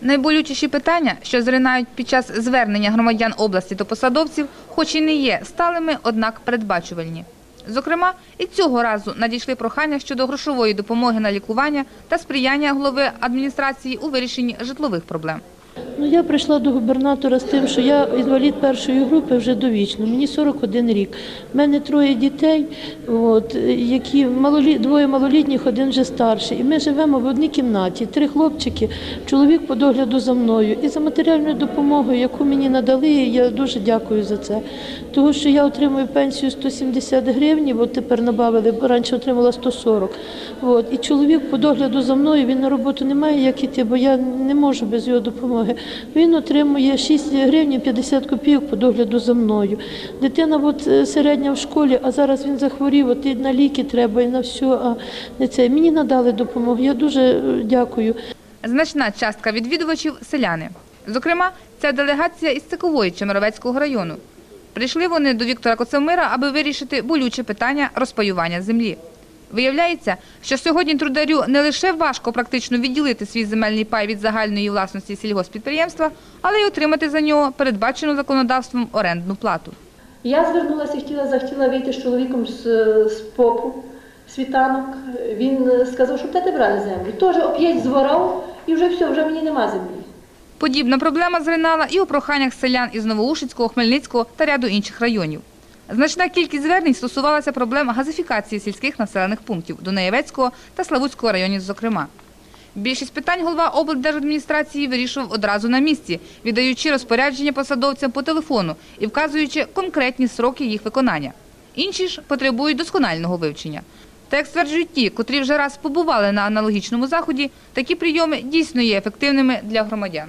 Найболючіші питання, що зринають під час звернення громадян області до посадовців, хоч і не є сталими, однак передбачувальні. Зокрема, і цього разу надійшли прохання щодо грошової допомоги на лікування та сприяння голови адміністрації у вирішенні житлових проблем. Ну, я прийшла до губернатора з тим, що я інвалід першої групи вже довічно. Мені 41 рік. У мене троє дітей, от, які малолі... двоє малолітніх, один вже старший. І ми живемо в одній кімнаті. Три хлопчики, чоловік по догляду за мною. І за матеріальною допомогою, яку мені надали, я дуже дякую за це. Тому що я отримую пенсію 170 гривень, от тепер набавили, бо раніше отримала 140. От. І чоловік по догляду за мною, він на роботу не має як іти, бо я не можу без його допомоги. Він отримує 6 гривень 50 копійок по догляду за мною. Дитина от, е, середня в школі, а зараз він захворів, от і на ліки треба, і на все. А не це. Мені надали допомогу. Я дуже е, дякую. Значна частка відвідувачів – селяни. Зокрема, ця делегація із Цикової Чемеровецького району. Прийшли вони до Віктора Коцемира, аби вирішити болюче питання розпаювання землі. Виявляється, що сьогодні трударю не лише важко практично відділити свій земельний пай від загальної власності сільгоспідприємства, але й отримати за нього передбачену законодавством орендну плату. Я звернулася, хотіла, захотіла вийти з чоловіком з, з попу, світанок. Він сказав, що де брали землю. Теж оп'ять зворав і вже все, вже мені нема землі. Подібна проблема зринала і у проханнях селян із Новоушицького, Хмельницького та ряду інших районів. Значна кількість звернень стосувалася проблем газифікації сільських населених пунктів Дунаєвецького та Славутського районів, зокрема. Більшість питань голова облдержадміністрації вирішував одразу на місці, віддаючи розпорядження посадовцям по телефону і вказуючи конкретні сроки їх виконання. Інші ж потребують досконального вивчення. Та як стверджують ті, котрі вже раз побували на аналогічному заході, такі прийоми дійсно є ефективними для громадян.